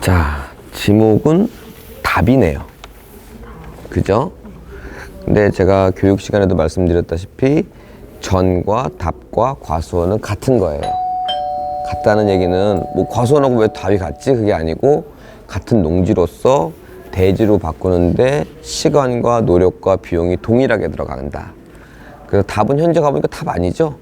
자, 지목은 답이네요. 그죠? 근데 제가 교육 시간에도 말씀드렸다시피 전과 답과 과수원은 같은 거예요. 같다는 얘기는 뭐 과수원하고 왜 답이 같지? 그게 아니고 같은 농지로서 대지로 바꾸는데 시간과 노력과 비용이 동일하게 들어간다. 그래서 답은 현재 가보니까 답 아니죠?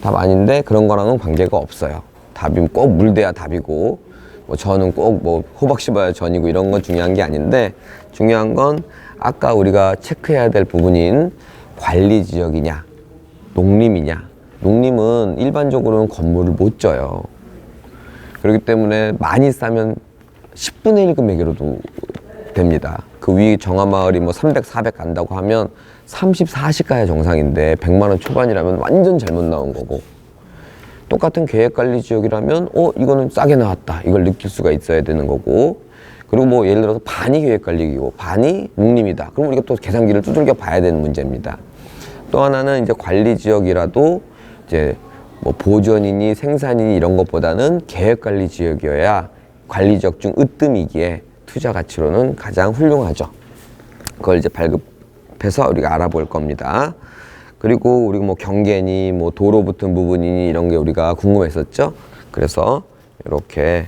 답 아닌데 그런 거랑은 관계가 없어요. 답이 꼭 물대야 답이고 뭐 저는 꼭 뭐 호박 씹어야 전이고 이런 건 중요한 게 아닌데 중요한 건 아까 우리가 체크해야 될 부분인 관리 지역이냐 농림이냐 농림은 일반적으로는 건물을 못 져요. 그렇기 때문에 많이 싸면 10분의 1 금액으로도 됩니다. 그 위 정화마을이 뭐 300, 400 간다고 하면 30, 40 가야 정상인데 100만 원 초반이라면 완전 잘못 나온 거고 똑같은 계획관리 지역이라면 어 이거는 싸게 나왔다. 이걸 느낄 수가 있어야 되는 거고. 그리고 뭐 예를 들어서 반이 계획관리이고 반이 농림이다. 그럼 우리가 또 계산기를 두들겨 봐야 되는 문제입니다. 또 하나는 이제 관리 지역이라도 이제 뭐 보존이니 생산이니 이런 것보다는 계획관리 지역이어야 관리 지역 중 으뜸이기에 투자 가치로는 가장 훌륭하죠. 그걸 이제 발급해서 우리가 알아볼 겁니다. 그리고 우리가 뭐 경계니 뭐 도로 붙은 부분이니 이런 게 우리가 궁금했었죠. 그래서 이렇게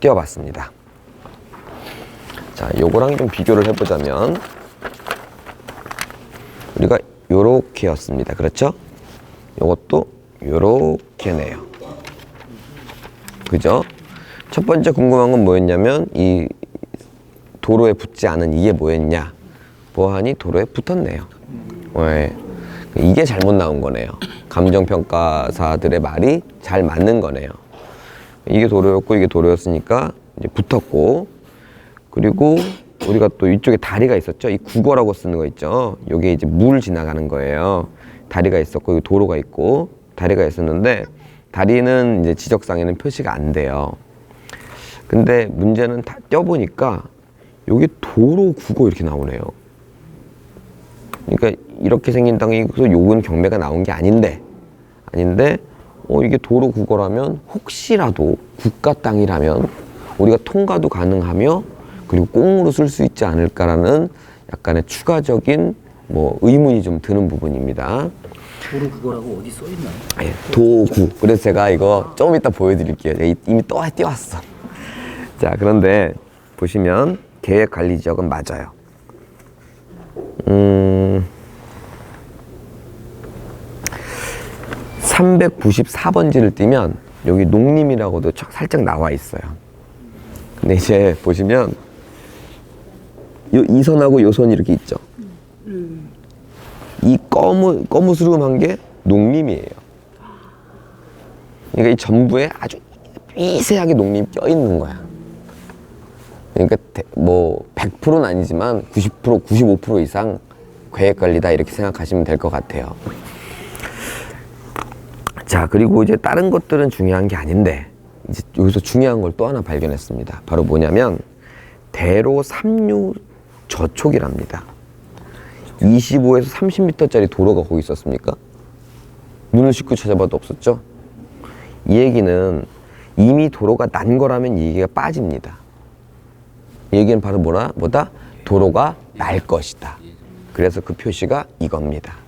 띄워봤습니다. 자, 요거랑 좀 비교를 해보자면 우리가 요렇게였습니다. 그렇죠? 요것도 요렇게네요. 그죠? 첫 번째 궁금한 건 뭐였냐면 이 도로에 붙지 않은 이게 뭐였냐? 보안이 도로에 붙었네요. 네. 이게 잘못 나온 거네요. 감정평가사들의 말이 잘 맞는 거네요. 이게 도로였고 이게 도로였으니까 이제 붙었고 그리고 우리가 또 이쪽에 다리가 있었죠. 이 국어라고 쓰는 거 있죠. 요게 이제 물 지나가는 거예요. 다리가 있었고 도로가 있고 다리가 있었는데 다리는 이제 지적상에는 표시가 안 돼요. 근데 문제는 다 떼어보니까 여기 도로 국어 이렇게 나오네요. 그러니까 이렇게 생긴 땅이서 요건 경매가 나온 게 아닌데 아닌데 어 이게 도로 국어라면 혹시라도 국가 땅이라면 우리가 통과도 가능하며 그리고 꽁으로 쓸 수 있지 않을까라는 약간의 추가적인 뭐 의문이 좀 드는 부분입니다. 도로 그거라고 어디 써 있나요? 예, 도구. 그래서 제가 이거 조금 이따 보여드릴게요. 제가 이미 또 띄웠어. 자, 그런데 보시면 계획 관리 지역은 맞아요. 음, 394번지를 띄면 여기 농림이라고도 촥 살짝 나와 있어요. 근데 이제 보시면 요, 이 선하고 요 선이 이렇게 있죠. 이 검은 거무스름한 게 농림이에요. 그러니까 이 전부에 아주 미세하게 농림이 껴 있는 거야. 그러니까 대- 뭐 100%는 아니지만 90% 95% 이상 계획 관리다 이렇게 생각하시면 될 것 같아요. 자 그리고 이제 다른 것들은 중요한 게 아닌데 이제 여기서 중요한 걸 또 하나 발견했습니다. 바로 뭐냐면 대로 삼류 저촉이랍니다. 25에서 30m짜리 도로가 거기 있었습니까? 눈을 씻고 찾아봐도 없었죠? 이 얘기는 이미 도로가 난 거라면 이 얘기가 빠집니다. 이 얘기는 바로 뭐라, 뭐다? 도로가 날 것이다. 그래서 그 표시가 이겁니다.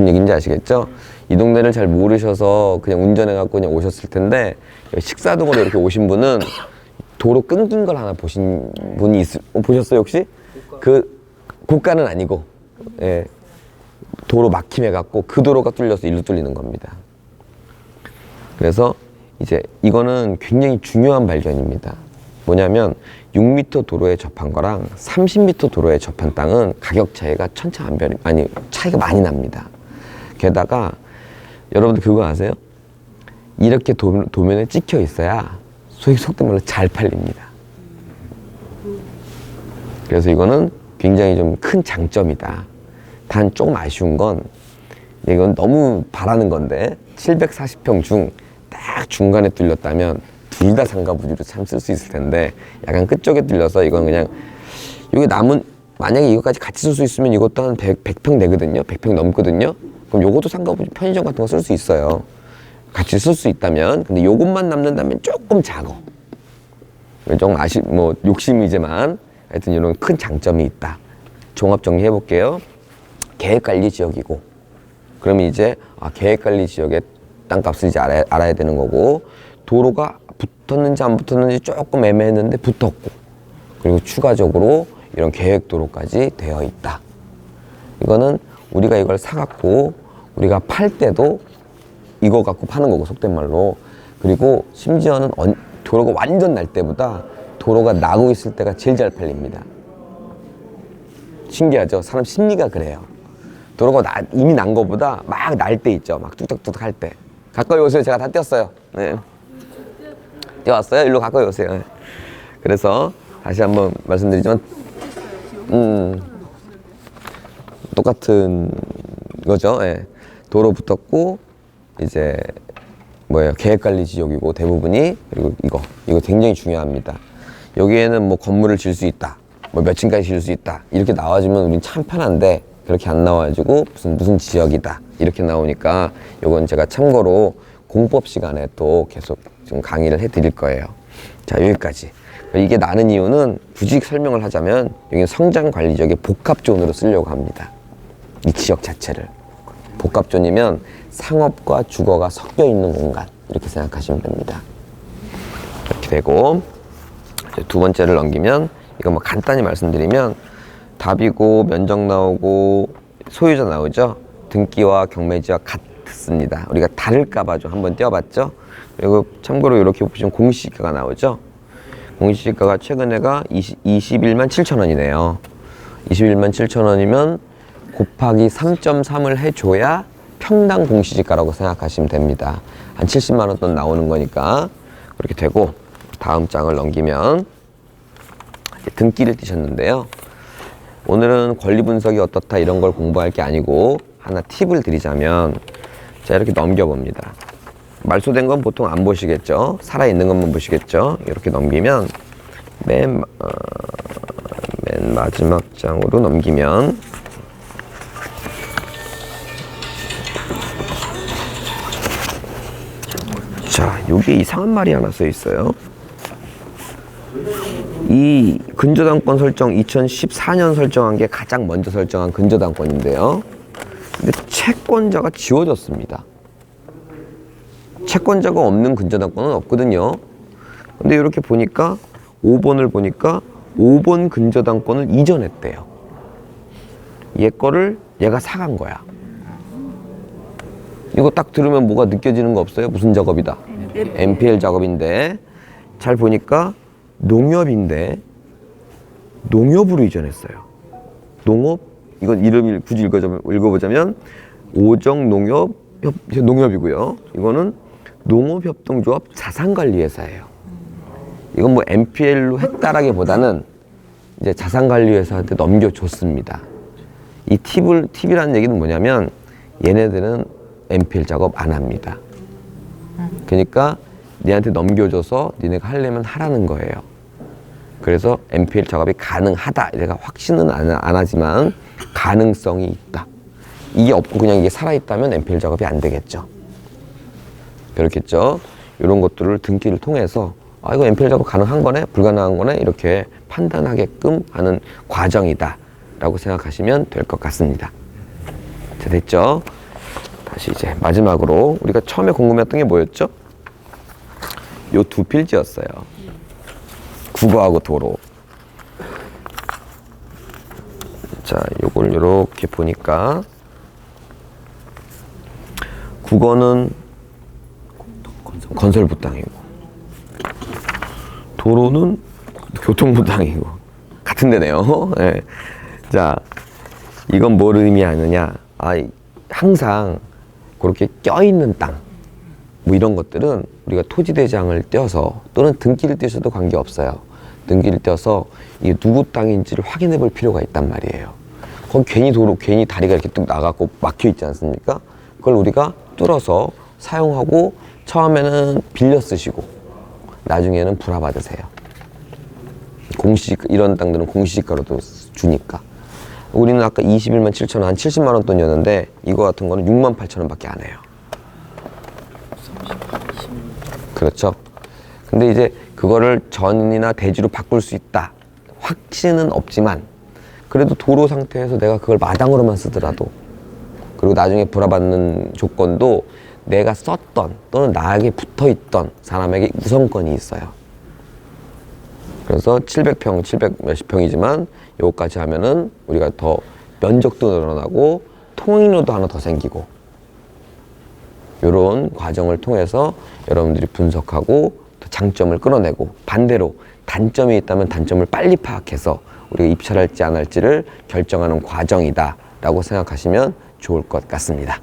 무슨 얘기인지 아시겠죠? 이 동네를 잘 모르셔서 그냥 운전해갖고 그냥 오셨을 텐데 식사동으로 이렇게 오신 분은 도로 끊긴 걸 하나 보신 분이 있, 어, 보셨어요 혹시? 그 고가는 아니고 예, 도로 막힘해갖고 그 도로가 뚫려서 일로 뚫리는 겁니다. 그래서 이제 이거는 굉장히 중요한 발견입니다. 뭐냐면 6m 도로에 접한 거랑 30m 도로에 접한 땅은 가격 차이가 천차만별 아니 차이가 많이 납니다. 게다가 여러분들 그거 아세요? 이렇게 도, 도면에 찍혀 있어야 소위 속된 말로 잘 팔립니다. 그래서 이거는 굉장히 좀 큰 장점이다. 단 조금 아쉬운 건 이건 너무 바라는 건데 740평 중 딱 중간에 뚫렸다면 둘 다 상가부지로 참 쓸 수 있을 텐데 약간 끝쪽에 뚫려서 이건 그냥 여기 남은 만약에 이거까지 같이 쓸 수 있으면 이것도 한 100, 100평 되거든요. 100평 넘거든요. 그럼 요것도 상가부지 편의점 같은 거 쓸 수 있어요. 같이 쓸 수 있다면 근데 요것만 남는다면 조금 작어. 조금 아시 뭐 욕심이지만 하여튼 이런 큰 장점이 있다. 종합 정리해 볼게요. 계획 관리 지역이고 그러면 이제 아, 계획 관리 지역의 땅값을 이제 알아야, 알아야 되는 거고 도로가 붙었는지 안 붙었는지 조금 애매했는데 붙었고 그리고 추가적으로 이런 계획 도로까지 되어 있다. 이거는 우리가 이걸 사갖고 우리가 팔 때도 이거 갖고 파는 거고 속된 말로 그리고 심지어는 언- 도로가 완전 날 때보다 도로가 나고 있을 때가 제일 잘 팔립니다. 신기하죠? 사람 심리가 그래요. 도로가 나- 이미 난 거보다 막 날 때 있죠. 막 뚝뚝뚝 할 때. 가까이 오세요. 제가 다 띄었어요. 네. 뛰어왔어요? 일로 가까이 오세요. 네. 그래서 다시 한번 말씀드리지만, 음, 똑같은 거죠. 예. 도로 붙었고, 이제, 뭐예요. 계획관리 지역이고 대부분이, 그리고 이거, 이거 굉장히 중요합니다. 여기에는 뭐 건물을 질수 있다. 뭐 몇 층까지 질수 있다. 이렇게 나와주면 우린 참 편한데, 그렇게 안 나와가지고 무슨 무슨 지역이다. 이렇게 나오니까 요건 제가 참고로 공법 시간에 또 계속 좀 강의를 해 드릴 거예요. 자, 여기까지. 이게 나는 이유는 굳이 설명을 하자면 여기 성장 관리 지역의 복합 존으로 쓰려고 합니다. 이 지역 자체를. 복합존이면 상업과 주거가 섞여 있는 공간. 이렇게 생각하시면 됩니다. 이렇게 되고 두 번째를 넘기면 이거 뭐 간단히 말씀드리면 답이고 면적 나오고 소유자 나오죠. 등기와 경매지와 같습니다. 우리가 다를까봐 좀 한번 띄워봤죠. 그리고 참고로 이렇게 보시면 공시지가가 나오죠. 공시지가가 최근에가 20, 21만 7천 원이네요. 21만 7천 원이면 곱하기 3.3을 해줘야 평당 공시지가라고 생각하시면 됩니다. 한 70만 원 돈 나오는 거니까 그렇게 되고 다음 장을 넘기면 등기를 띄셨는데요. 오늘은 권리 분석이 어떻다 이런 걸 공부할 게 아니고 하나 팁을 드리자면 자 이렇게 넘겨봅니다. 말소된 건 보통 안 보시겠죠. 살아있는 것만 보시겠죠. 이렇게 넘기면 맨, 마- 어, 맨 마지막 장으로 넘기면 여기에 이상한 말이 하나 써 있어요. 이 근저당권 설정 2014년 설정한 게 가장 먼저 설정한 근저당권인데요. 근데 채권자가 지워졌습니다. 채권자가 없는 근저당권은 없거든요. 근데 이렇게 보니까 5번을 보니까 5번 근저당권을 이전했대요. 얘 거를 얘가 사간 거야. 이거 딱 들으면 뭐가 느껴지는 거 없어요? 무슨 작업이다? MPL 작업인데 잘 보니까 농협인데 농협으로 이전했어요. 농업 이건 이름을 굳이 읽어보자면, 읽어보자면 오정 농협 협, 농협이고요. 이거는 농업협동조합 자산관리회사예요. 이건 뭐 MPL로 했다라기보다는 이제 자산관리회사한테 넘겨줬습니다. 이 팁을 팁이라는 얘기는 뭐냐면 얘네들은 MPL 작업 안 합니다. 그러니까 니한테 넘겨줘서 니네가 하려면 하라는 거예요. 그래서 MPL 작업이 가능하다. 내가 확신은 안, 안 하지만 가능성이 있다. 이게 없고 그냥 이게 살아있다면 MPL 작업이 안 되겠죠. 그렇겠죠. 이런 것들을 등기를 통해서 아 이거 MPL 작업 가능한 거네, 불가능한 거네 이렇게 판단하게끔 하는 과정이다라고 생각하시면 될 것 같습니다. 자 됐죠? 다시 이제 마지막으로 우리가 처음에 궁금했던 게 뭐였죠? 요 두 필지였어요. 국어하고 도로. 자, 요걸 이렇게 보니까 국어는 건설부 땅이고 도로는 교통부 땅이고 같은 데네요. 예. 자, 이건 뭘 의미하느냐? 아, 이- 항상 그렇게 껴있는 땅, 뭐 이런 것들은 우리가 토지대장을 떼어서 또는 등기를 떼셔도 관계없어요. 등기를 떼어서 이게 누구 땅인지를 확인해 볼 필요가 있단 말이에요. 거기 괜히 도로, 괜히 다리가 이렇게 뚝 나가고 막혀 있지 않습니까? 그걸 우리가 뚫어서 사용하고 처음에는 빌려 쓰시고 나중에는 불화받으세요. 공시 이런 땅들은 공시지가로도 주니까. 우리는 아까 21만 7천 원, 한 70만 원 돈이었는데 이거 같은 거는 6만 8천 원밖에 안 해요. 그렇죠. 근데 이제 그거를 전이나 대지로 바꿀 수 있다. 확신은 없지만 그래도 도로 상태에서 내가 그걸 마당으로만 쓰더라도 그리고 나중에 불화받는 조건도 내가 썼던 또는 나에게 붙어 있던 사람에게 우선권이 있어요. 그래서 700평, 700 몇십 평이지만 요거까지 하면은 우리가 더 면적도 늘어나고 통행료도 하나 더 생기고 이런 과정을 통해서 여러분들이 분석하고 또 장점을 끌어내고 반대로 단점이 있다면 단점을 빨리 파악해서 우리가 입찰할지 안 할지를 결정하는 과정이다라고 생각하시면 좋을 것 같습니다.